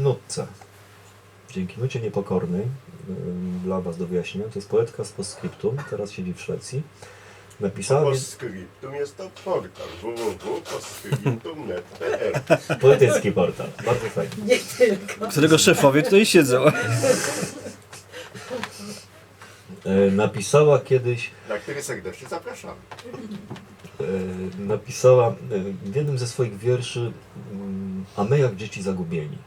dzięki nutce. Dzięki nucie niepokornej, dla Was do wyjaśnienia, to jest poetka z postscriptum, teraz siedzi w Szwecji. Napisała Postscriptum jest to portal www.postscriptum.net.pl poetycki portal, bardzo fajny. Nie tylko. Którego szefowie tutaj siedzą. E, Napisała kiedyś na który serdecznie zapraszamy. e, napisała e, w jednym ze swoich wierszy mm, A my jak dzieci zagubieni.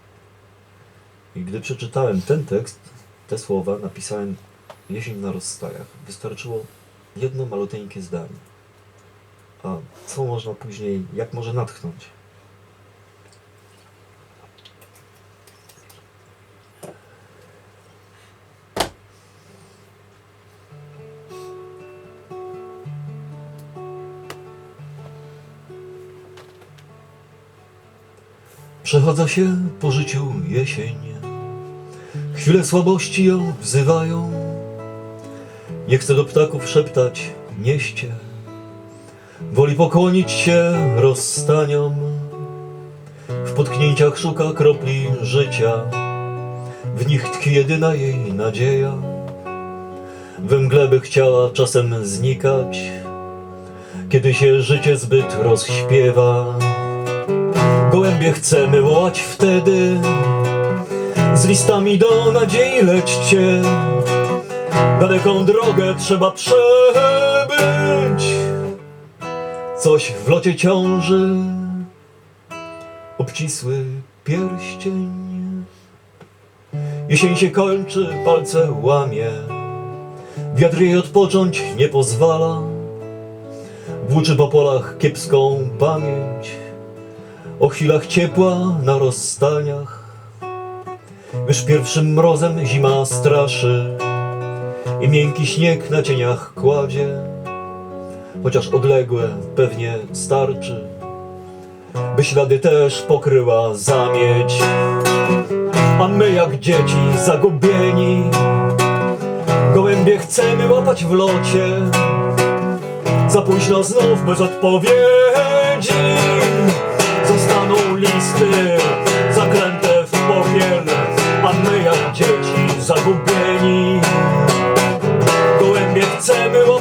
I gdy przeczytałem ten tekst, te słowa, napisałem Jesień na rozstajach. Wystarczyło jedno maluteńkie zdanie. A co można później, jak może natchnąć? Przechadza się po życiu jesień. Chwile słabości ją wzywają. Nie chce do ptaków szeptać nieście. Woli pokłonić się rozstaniom. W potknięciach szuka kropli życia. W nich tkwi jedyna jej nadzieja. We mgle by chciała czasem znikać, kiedy się życie zbyt rozśpiewa. Gołębie chcemy wołać wtedy. Z listami do nadziei lećcie. Daleką drogę trzeba przebyć. Coś w locie ciąży. Obcisły pierścień. Jesień się kończy, palce łamie. Wiatr jej odpocząć nie pozwala. Włóczy po polach kiepską pamięć o chwilach ciepła na rozstaniach. Już pierwszym mrozem zima straszy i miękki śnieg na cieniach kładzie, chociaż odległe pewnie starczy, by ślady też pokryła zamieć. A my jak dzieci zagubieni, gołębie chcemy łapać w locie, za późno znów bez odpowiedzi.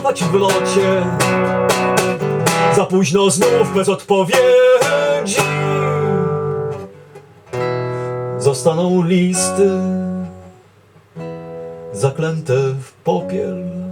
Chcemy łapać w locie, za późno znów bez odpowiedzi. Zostaną listy zaklęte w popiel.